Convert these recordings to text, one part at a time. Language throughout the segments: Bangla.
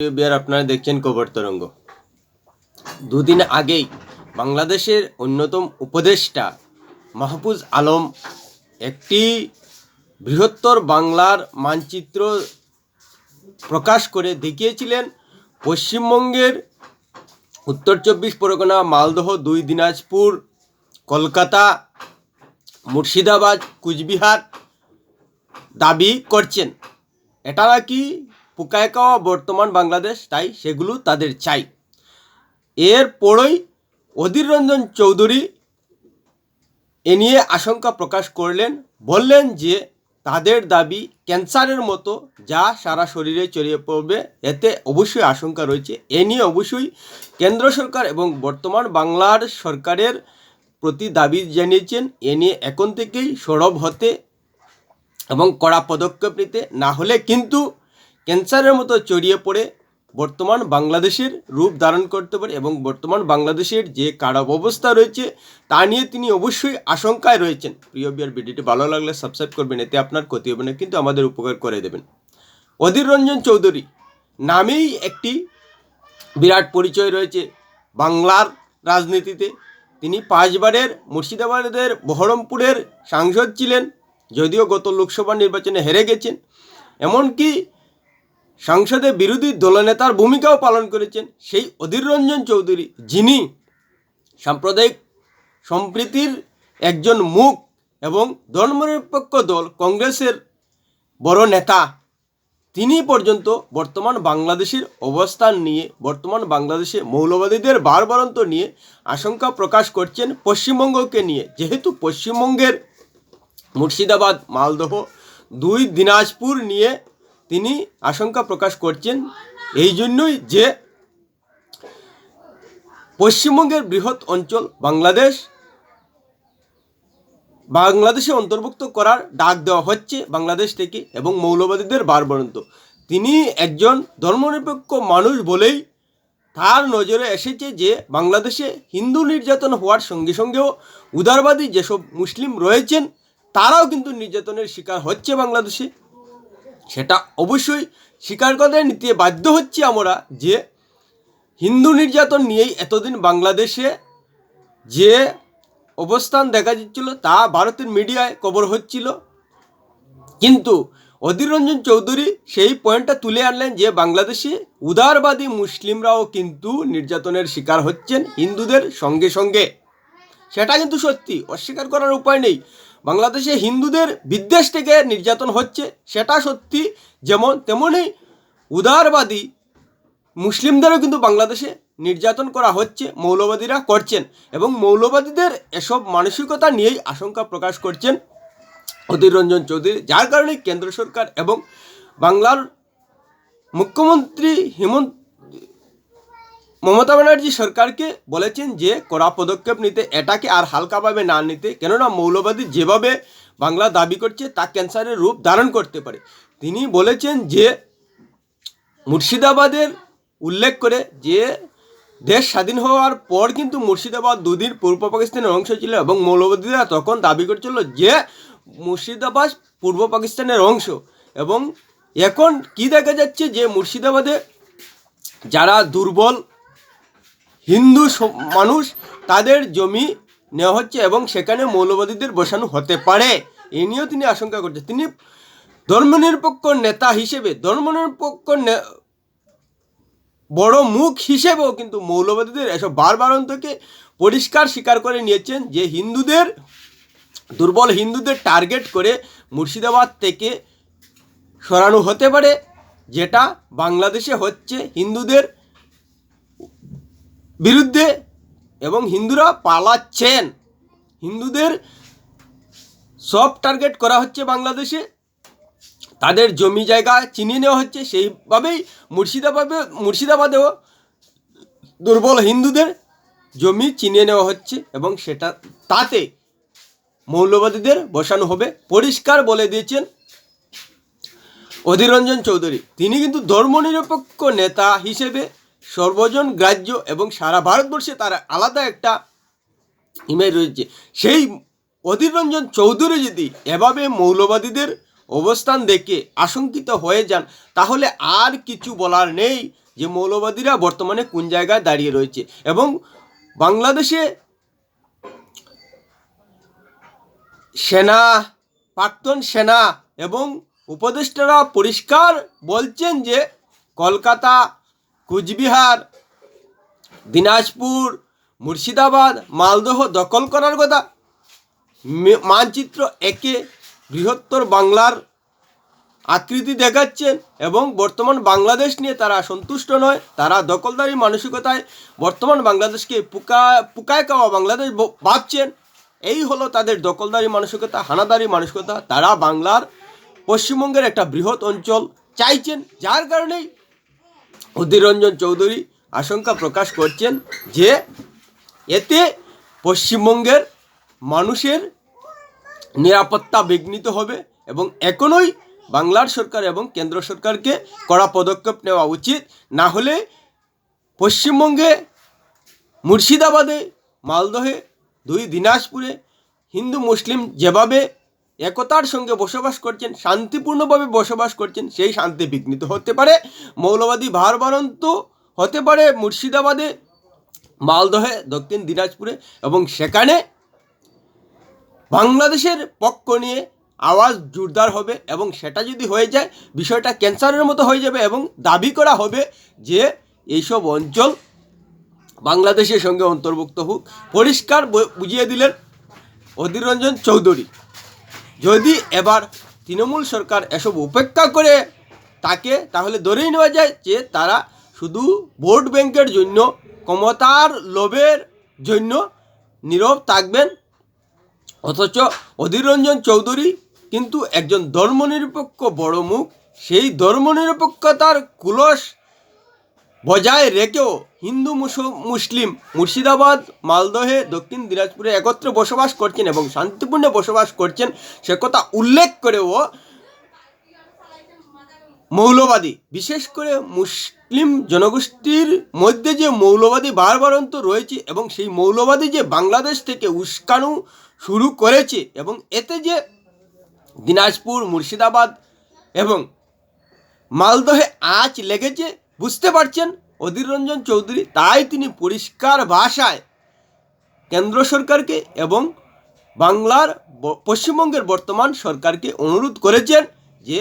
বিহার আপনারা দেখছেন কবর তরঙ্গ। দুদিন আগেই বাংলাদেশের অন্যতম উপদেষ্টা মাহফুজ আলম একটি বৃহত্তর বাংলার মানচিত্র প্রকাশ করে দেখিয়েছিলেন পশ্চিমবঙ্গের উত্তর চব্বিশ পরগনা, মালদহ, দুই দিনাজপুর, কলকাতা, মুর্শিদাবাদ, কুচবিহার দাবি করছেন। এটা নাকি পুকায় খাওয়া বর্তমান বাংলাদেশ, তাই সেগুলো তাদের চাই। এর পরই অধীর রঞ্জন চৌধুরী এ নিয়ে আশঙ্কা প্রকাশ করলেন, বললেন যে তাদের দাবি ক্যান্সারের মতো যা সারা শরীরে ছড়িয়ে পড়বে, এতে অবশ্যই আশঙ্কা রয়েছে। এ নিয়ে অবশ্যই কেন্দ্র সরকার এবং বর্তমান বাংলার সরকারের প্রতি দাবি জানিয়েছেন। এ নিয়ে এখন থেকেই সরব হতে এবং কড়া পদক্ষেপ নিতে না হলে কিন্তু ক্যান্সারের মতো ছড়িয়ে পড়ে বর্তমান বাংলাদেশের রূপ ধারণ করতে পারে এবং বর্তমান বাংলাদেশের যে খারাপ অবস্থা রয়েছে, তা নিয়ে তিনি অবশ্যই আশঙ্কায় রয়েছেন। প্রিয় বিয়ার, ভিডিওটি ভালো লাগলে সাবস্ক্রাইব করবেন, এতে আপনার ক্ষতি হবে না, কিন্তু আমাদের উপকার করে দেবেন। অধীর রঞ্জন চৌধুরী নামেই একটি বিরাট পরিচয় রয়েছে বাংলার রাজনীতিতে। তিনি পাঁচবারের মুর্শিদাবাদের বহরমপুরের সাংসদ ছিলেন, যদিও গত লোকসভা নির্বাচনে হেরে গেছেন। এমনকি সংসদে বিরোধী দলনেতার ভূমিকাও পালন করেছেন সেই অধীর রঞ্জন চৌধুরী, যিনি সাম্প্রদায়িক সম্প্রীতির একজন মুখ এবং ধর্মনিরপেক্ষ দল কংগ্রেসের বড় নেতা। তিনি পর্যন্ত বর্তমান বাংলাদেশের অবস্থান নিয়ে, বর্তমান বাংলাদেশে মৌলবাদীদের বারবারন্ত নিয়ে আশঙ্কা প্রকাশ করছেন পশ্চিমবঙ্গকে নিয়ে। যেহেতু পশ্চিমবঙ্গের মুর্শিদাবাদ, মালদহ দুই দিনাজপুর নিয়ে তিনি আশঙ্কা প্রকাশ করছেন এই জন্যই যে পশ্চিমবঙ্গের বৃহৎ অঞ্চল বাংলাদেশ, বাংলাদেশে অন্তর্ভুক্ত করার ডাক দেওয়া হচ্ছে বাংলাদেশ থেকে এবং মৌলবাদীদের বারবারন্ত তিনি একজন ধর্মনিরপেক্ষ মানুষ বলেই তার নজরে এসেছে যে বাংলাদেশে হিন্দু নির্যাতন হওয়ার সঙ্গে সঙ্গেও উদারবাদী যেসব মুসলিম রয়েছেন, তারাও কিন্তু নির্যাতনের শিকার হচ্ছে বাংলাদেশে। সেটা অবশ্যই স্বীকার করে নিতে বাধ্য হচ্ছি আমরা যে হিন্দু নির্যাতন নিয়েই এতদিন বাংলাদেশে যে অবস্থান দেখা যাচ্ছিল তা ভারতের মিডিয়ায় কবর হচ্ছিল। কিন্তু অধীর রঞ্জন চৌধুরী সেই পয়েন্টটা তুলে আনলেন যে বাংলাদেশে উদারবাদী মুসলিমরাও কিন্তু নির্যাতনের শিকার হচ্ছেন হিন্দুদের সঙ্গে সঙ্গে। সেটা কিন্তু সত্যি, অস্বীকার করার উপায় নেই। বাংলাদেশে হিন্দুদের বিদ্বেষ থেকে নির্যাতন হচ্ছে, সেটা সত্যি যেমন তেমনই উদারবাদী মুসলিমদেরও কিন্তু বাংলাদেশে নির্যাতন করা হচ্ছে, মৌলবাদীরা করছেন এবং মৌলবাদীদের এসব মানসিকতা নিয়েই আশঙ্কা প্রকাশ করছেন অধীর রঞ্জন চৌধুরী, যার কারণে কেন্দ্র সরকার এবং বাংলার মুখ্যমন্ত্রী হেমন্ত মমতা ব্যানার্জি সরকারকে বলেছেন যে কড়া পদক্ষেপ নিতে এটাকে আর হালকাভাবে না নিতে, কেননা মৌলবাদী যেভাবে বাংলা দাবি করছে তা ক্যান্সারের রূপ ধারণ করতে পারে। তিনি বলেছেন যে মুর্শিদাবাদের উল্লেখ করে যে দেশ স্বাধীন হওয়ার পর কিন্তু মুর্শিদাবাদ দুদিন পূর্ব পাকিস্তানের অংশ ছিল এবং মৌলবাদীরা তখন দাবি করছিল যে মুর্শিদাবাদ পূর্ব পাকিস্তানের অংশ এবং এখন কি দেখা যাচ্ছে যে মুর্শিদাবাদে যারা দুর্বল হিন্দু মানুষ তাদের জমি নেওয়া হচ্ছে এবং সেখানে মৌলবাদীদের বসানো হতে পারে। এ নিয়েও তিনি আশঙ্কা করছেন। তিনি ধর্মনিরপেক্ষ নেতা হিসেবে, ধর্মনিরপেক্ষ বড় মুখ হিসেবেও কিন্তু মৌলবাদীদের এসব বারবারন্তকে পরিষ্কার স্বীকার করে নিয়েছেন যে হিন্দুদের, দুর্বল হিন্দুদের টার্গেট করে মুর্শিদাবাদ থেকে সরানো হতে পারে, যেটা বাংলাদেশে হচ্ছে হিন্দুদের বিরুদ্ধে এবং হিন্দুরা পালাচ্ছেন। হিন্দুদের সব টার্গেট করা হচ্ছে বাংলাদেশে। তাদের জমি জায়গা চিনিয়ে নেওয়া হচ্ছে, সেইভাবেই মুর্শিদাবাদে, মুর্শিদাবাদেও দুর্বল হিন্দুদের জমি চিনিয়ে নেওয়া হচ্ছে এবং সেটা, তাতে মৌলবাদীদের বসানো হবে। পরিষ্কার বলে দিয়েছেন অধীর রঞ্জন চৌধুরী। তিনি কিন্তু ধর্মনিরপেক্ষ নেতা হিসেবে সর্বজন গ্রাহ্য এবং সারা ভারতবর্ষে তার আলাদা একটা ইমেজ রয়েছে। সেই অধীর রঞ্জন চৌধুরী যদি এভাবে মৌলবাদীদের অবস্থান দেখে আশঙ্কিত হয়ে যান, তাহলে আর কিছু বলার নেই যে মৌলবাদীরা বর্তমানে কোন জায়গায় দাঁড়িয়ে রয়েছে। এবং বাংলাদেশে সেনা, প্রাক্তন সেনা এবং উপদেষ্টারা পরিষ্কার বলছেন যে কলকাতা কুচবিহার, দিনাজপুর, মুর্শিদাবাদ, মালদহ দখল করার কথা। মানচিত্র একে বৃহত্তর বাংলার আকৃতি দেখাচ্ছেন এবং বর্তমান বাংলাদেশ নিয়ে তারা সন্তুষ্ট নয়। তারা দখলদারি মানসিকতায় বর্তমান বাংলাদেশকে পুকা, পুকায় খাওয়া বাংলাদেশ ভাবছেন। এই হলো তাদের দখলদারি মানসিকতা, হানাদারি মানসিকতা। তারা বাংলার পশ্চিমবঙ্গের একটা বৃহৎ অঞ্চল চাইছেন, যার কারণেই অধীর রঞ্জন চৌধুরী আশঙ্কা প্রকাশ করছেন যে এতে পশ্চিমবঙ্গের মানুষের নিরাপত্তা বিঘ্নিত হবে এবং এখনই বাংলার সরকার এবং কেন্দ্র সরকারকে কড়া পদক্ষেপ নেওয়া উচিত। না হলে পশ্চিমবঙ্গে মুর্শিদাবাদে, মালদহে, দুই দিনাজপুরে হিন্দু, মুসলিম যেভাবে একতার সঙ্গে বসবাস করছেন, শান্তিপূর্ণভাবে বসবাস করছেন, সেই শান্তি বিঘ্নিত হতে পারে, মৌলবাদী ভারবারন্ত হতে পারে মুর্শিদাবাদে, মালদহে, দক্ষিণ দিনাজপুরে এবং সেখানে বাংলাদেশের পক্ষ নিয়ে আওয়াজ জোরদার হবে এবং সেটা যদি হয়ে যায়, বিষয়টা ক্যান্সারের মতো হয়ে যাবে এবং দাবি করা হবে যে এইসব অঞ্চল বাংলাদেশের সঙ্গে অন্তর্ভুক্ত হোক। পরিষ্কার বুঝিয়ে দিলেন অধীর রঞ্জন চৌধুরী। যদি এবার তৃণমূল সরকার এসব উপেক্ষা করে তাকে, তাহলে ধরেই নেওয়া যায় যে তারা শুধু ভোট ব্যাংকের জন্য, ক্ষমতার লোভের জন্য নীরব থাকবেন। অথচ অধীর রঞ্জন চৌধুরী কিন্তু একজন ধর্মনিরপেক্ষ বড় মুখ। সেই ধর্মনিরপেক্ষতার কুলস বজায় রেখেও হিন্দু মুস- মুসলিম মুর্শিদাবাদ, মালদহে, দক্ষিণ দিনাজপুরে একত্রে বসবাস করছেন এবং শান্তিপূর্ণ বসবাস করছেন, সে কথা উল্লেখ করেও মৌলবাদী। বিশেষ করে মুসলিম জনগোষ্ঠীর মধ্যে যে মৌলবাদী বারবারন্ত রয়েছে এবং সেই মৌলবাদী যে বাংলাদেশ থেকে উস্কানো শুরু করেছে এবং এতে যে দিনাজপুর, মুর্শিদাবাদ এবং মালদহে আঁচ লেগেছে বুঝতে পারছেন? অধীর রঞ্জন চৌধুরী, তাই তিনি পরিষ্কার ভাষায় কেন্দ্র সরকারকে এবং বাংলার পশ্চিমবঙ্গের বর্তমান সরকারকে অনুরোধ করেছেন যে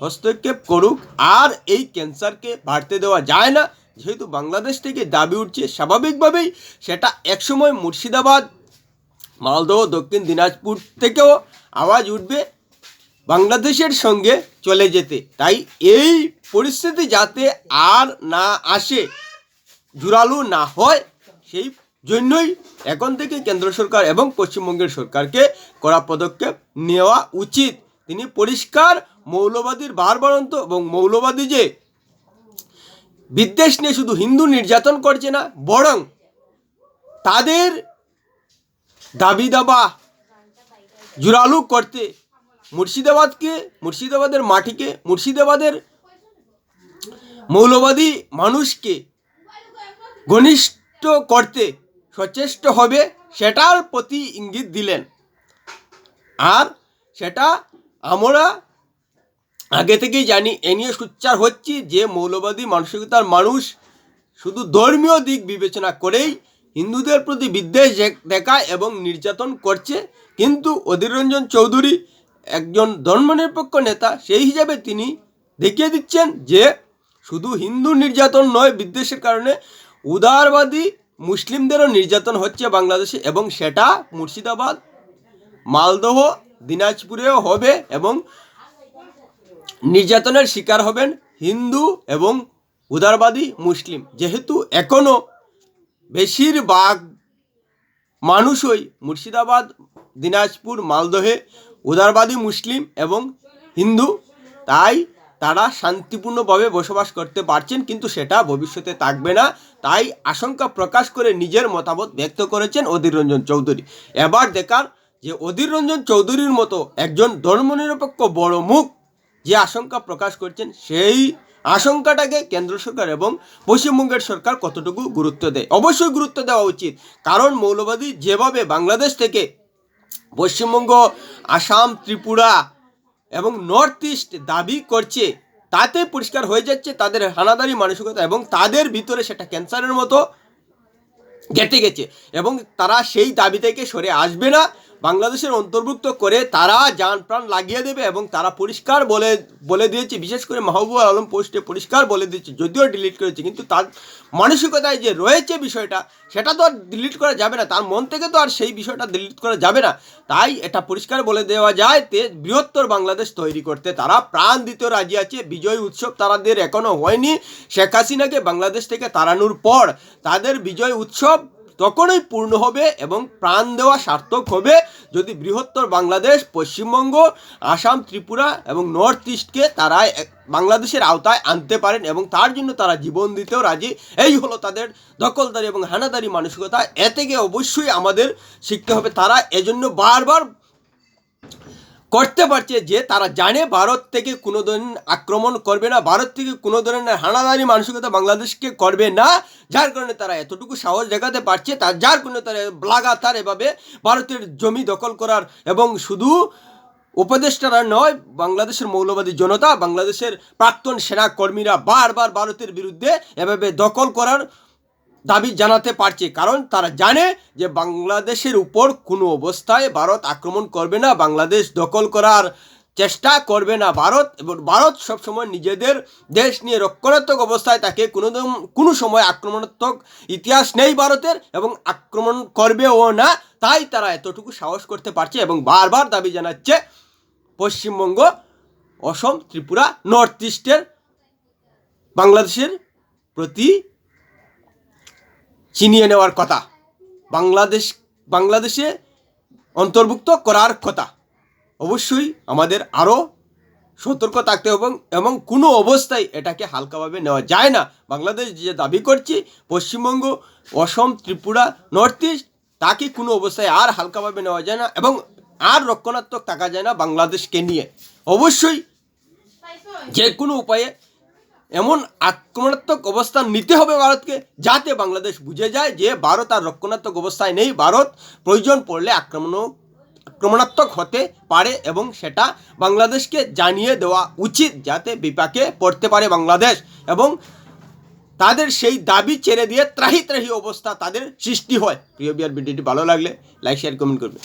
হস্তক্ষেপ করুক। আর এই ক্যান্সারকে বাড়তে দেওয়া যায় না। যেহেতু বাংলাদেশ থেকে দাবি উঠছে, স্বাভাবিকভাবেই সেটা একসময় মুর্শিদাবাদ, মালদহ, দক্ষিণ দিনাজপুর থেকেও আওয়াজ উঠবে। বাংলাদেশের সঙ্গে চলে যেতে। তাই এই পরিস্থিতি যাতে আর না আসে, জোরালো না হয়, সেই জন্যই এখন থেকে কেন্দ্র সরকার এবং পশ্চিমবঙ্গের সরকারকে কড়া পদক্ষেপ নেওয়া উচিত। তিনি পরিষ্কার মৌলবাদীর বারবারন্ত এবং মৌলবাদী যে বিদ্বেষ নিয়ে শুধু হিন্দু নির্যাতন করছে না, বরং তাদের দাবি দাবা জোরালো করতে মুর্শিদাবাদকে, মুর্শিদাবাদের মাটিকে, মুর্শিদাবাদের মৌলবাদী মানুষকে ঘনিষ্ঠ করতে সচেষ্ট হবে সেটার প্রতি ইঙ্গিত দিলেন। আর সেটা আমরা আগে থেকেই জানি, এ নিয়ে সোচ্চার হচ্ছি যে মৌলবাদী মানসিকতার মানুষ শুধু ধর্মীয় দিক বিবেচনা করেই হিন্দুদের প্রতি বিদ্বেষ দেখায় এবং নির্যাতন করছে। কিন্তু অধীর রঞ্জন চৌধুরী একজন ধর্মনিরপেক্ষ নেতা, সেই হিসাবে তিনি দেখিয়ে দিচ্ছেন যে শুধু হিন্দু নির্যাতন নয়, বিদ্বেষের কারণে উদারবাদী মুসলিমদেরও নির্যাতন হচ্ছে বাংলাদেশে এবং সেটা মুর্শিদাবাদ, মালদহ, দিনাজপুরেও হবে এবং নির্যাতনের শিকার হবেন হিন্দু এবং উদারবাদী মুসলিম। যেহেতু এখনও বেশিরভাগ মানুষই মুর্শিদাবাদ, দিনাজপুর, মালদহে উদারবাদী মুসলিম এবং হিন্দু, তাই তারা শান্তিপূর্ণভাবে বসবাস করতে পারছেন, কিন্তু সেটা ভবিষ্যতে থাকবে না। তাই আশঙ্কা প্রকাশ করে নিজের মতামত ব্যক্ত করেছেন অধীর রঞ্জন চৌধুরী। এবার দেখার যে অধীর রঞ্জন চৌধুরীর মতো একজন ধর্মনিরপেক্ষ বড় মুখ যে আশঙ্কা প্রকাশ করছেন, সেই আশঙ্কাটাকে কেন্দ্র সরকার এবং পশ্চিমবঙ্গের সরকার কতটুকু গুরুত্ব দেয়? অবশ্যই গুরুত্ব দেওয়া উচিত, কারণ মৌলবাদী যেভাবে বাংলাদেশ থেকে পশ্চিমবঙ্গ, আসাম, ত্রিপুরা এবং নর্থ ইস্ট দাবি করছে। তাতে পরিষ্কার হয়ে যাচ্ছে তাদের হানাদারি, মানসিকতা এবং তাদের ভিতরে সেটা ক্যান্সারের মতো গেঁথে গেছে এবং তারা সেই দাবি থেকে সরে আসবে না। বাংলাদেশের অন্তর্ভুক্ত করে তারা যান প্রাণ লাগিয়ে দেবে এবং তারা পরিষ্কার বলে বলে দিয়েছে, বিশেষ করে মাহবুব আলম পোস্টে পরিষ্কার বলে দিয়েছে, যদিও ডিলিট করেছে, কিন্তু তার মানসিকতায় যে রয়েছে বিষয়টা, সেটা তো আর ডিলিট করা যাবে না, তার মন থেকে তো আর সেই বিষয়টা ডিলিট করা যাবে না। তাই এটা পরিষ্কার বলে দেওয়া যায় তে বৃহত্তর বাংলাদেশ তৈরি করতে তারা প্রাণ দিতে রাজি আছে, বিজয় উৎসব তাদের এখনও হয়নি। শেখ হাসিনাকে বাংলাদেশ থেকে তাড়ানোর পর তাদের বিজয় উৎসব তখনই পূর্ণ হবে এবং প্রাণ দেওয়া সার্থক হবে যদি বৃহত্তর বাংলাদেশ, পশ্চিমবঙ্গ, আসাম, ত্রিপুরা এবং নর্থ ইস্টকে তারা বাংলাদেশের আওতায় আনতে পারেন এবং তার জন্য তারা জীবন দিতেও রাজি। এই হলো তাদের দখলদারি এবং হানাদারি মানসিকতা। এ থেকে অবশ্যই আমাদের শিখতে হবে তারা। এজন্য বারবার করতে পারছে যে তারা জানে ভারত থেকে কোনো ধরনের আক্রমণ করবে না, ভারত থেকে কোনো ধরনের হানাদারি মানসিকতা বাংলাদেশকে করবে না, যার কারণে তারা এতটুকু সাহস দেখাতে পারছে তার যার কারণে তারা লাগাতার এভাবে ভারতের জমি দখল করার এবং শুধু উপদেষ্টারা নয়, বাংলাদেশের মৌলবাদী জনতা, বাংলাদেশের প্রাক্তন সেনা কর্মীরা বারবার ভারতের বিরুদ্ধে এভাবে দখল করার দাবি জানাতে পারছে। কারণ তারা জানে যে বাংলাদেশের উপর কোনো অবস্থায় ভারত আক্রমণ করবে না, বাংলাদেশ দখল করার চেষ্টা করবে না ভারত এবং ভারত সবসময় নিজেদের দেশ নিয়ে রক্ষণাত্মক অবস্থায় থাকে কোনো কোনো সময় আক্রমণাত্মক ইতিহাস নেই ভারতের এবং আক্রমণ করবেও না, তাই তারা এতটুকু সাহস করতে পারছে এবং বারবার দাবি জানাচ্ছে পশ্চিমবঙ্গ, অসম, ত্রিপুরা, নর্থ ইস্টের বাংলাদেশের প্রতি ছিনিয়ে নেওয়ার কথা। বাংলাদেশ, বাংলাদেশে অন্তর্ভুক্ত করার কথা। অবশ্যই আমাদের আরও সতর্ক থাকতে হবে এবং এবং কোনো অবস্থায় এটাকে হালকাভাবে নেওয়া যায় না। বাংলাদেশ যে দাবি করছে, পশ্চিমবঙ্গ, অসম, ত্রিপুরা, নর্থ ইস্ট, তাকে কোনো অবস্থায় আর হালকাভাবে নেওয়া যায় না এবং আর রক্ষণাত্মক থাকা যায় না বাংলাদেশকে নিয়ে। অবশ্যই যে কোনো উপায়ে এমন আক্রমণাত্মক অবস্থান নিতে হবে ভারতকে যাতে বাংলাদেশ বুঝে যায় যে ভারত আর রক্ষণাত্মক অবস্থায় নেই। ভারত প্রয়োজন পড়লে আক্রমণ, আক্রমণাত্মক হতে পারে এবং সেটা বাংলাদেশকে জানিয়ে দেওয়া উচিত যাতে বিপাকে পড়তে পারে বাংলাদেশ এবং তাদের সেই দাবি ছেড়ে দিয়ে ত্রাহি ত্রাহি অবস্থা তাদের সৃষ্টি হয়। প্রিয় বিয়ার ভিডিওটি ভালো লাগলে লাইক শেয়ার কমেন্ট করবে।